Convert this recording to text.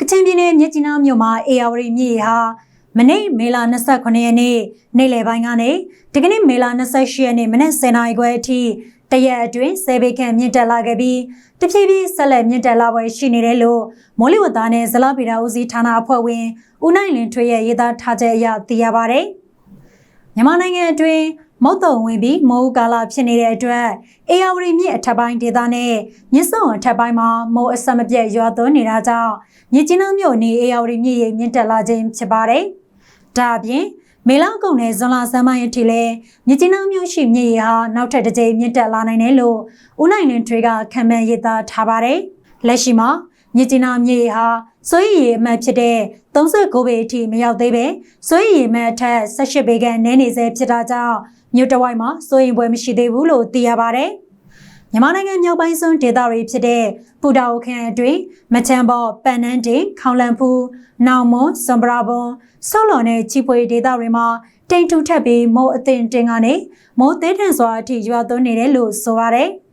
ကချင်ပြည်နယ်မြစ်ကြီးနားမြို့မှာအေယာဝတီမြစ်ရေဟာမနေ့မေလ29ရက်နေ့နေ့လယ်ပိုင်းကနေဒီကနေ့မေလ28ရက်နေ့မနက်10:00နာရီခွဲအထိတရက်အတွင်းဆယ်ပေခန့်မြင့်တက်လာခဲ့ပြီးတဖြည်းဖြည်းဆက်လက်မြင့်တက်လာပွဲရှိနေတယ်လို့မိုးလေဝသနဲ့ဇလဗေဒဦးစီးဌာနအဖွဲ့ဝင်ဦးနိုင်လင်းထွေးရဲ့ရေးသားထားချက်အရသိရပါဗျ။မြန်မာနိုင်ငံအတွင်း မုတ်တုံဝင်ပြီးမိုးကာလဖြစ်နေတဲ့အတွက်အေယာဝတီမြစ်အထက်ပိုင်းဒေသနဲ့မြစ်စုံအထက်ပိုင်းမှာမိုးအဆက်မပြတ်ရွာသွန်းနေတာကြောင့်မြစ်ကြီးနားမြို့နေအေယာဝတီမြစ်ရေမြင့်တက်လာခြင်းဖြစ်ပါတယ်။ဒါအပြင်မေလကုံနဲ့ဇွန်လဆန်းပိုင်းအထိလည်းမြစ်ကြီးနားမြို့ရှိမြစ်ရေဟာနောက်ထပ်တစ်ကြိမ်မြင့်တက်လာနိုင်တယ်လို့ဦးနိုင်လင်းထွေးကခံမှန်းရေးသားထားပါတယ်။လက်ရှိမှာမြစ်ကြီးနားမြစ်ရေဟာ စိုးရိမ်ရေအမှတ်ဖြစ်တဲ့39ပေအထိမရောက်သေးပဲစိုးရိမ်ရေအမှတ်အထက်18ပေခန့်နည်းနေဆဲဖြစ်တာကြောင့်မြို့တစ်ဝိုက်မှာစိုးရိမ်ပွဲမရှိသေးဘူးလို့သိရပါတယ်။မြန်မာနိုင်ငံမြောက်ပိုင်းစွန်းဒေသတွေဖြစ်တဲ့ပူတာအိုခန်အတွင်းမချမ်းဘော့ပန်နန်းတင်ခေါလန်ဖူးနောင်မွန်စံပရာဘွန်ဆော့လော်နဲ့ချီပွေဒေသတွေမှာတိမ်ထူထပ်ပြီးမိုးအသင်တင်ကနေမိုးသေးထန်စွာအထိရွာသွန်းနေတယ်လို့ဆိုပါတယ်။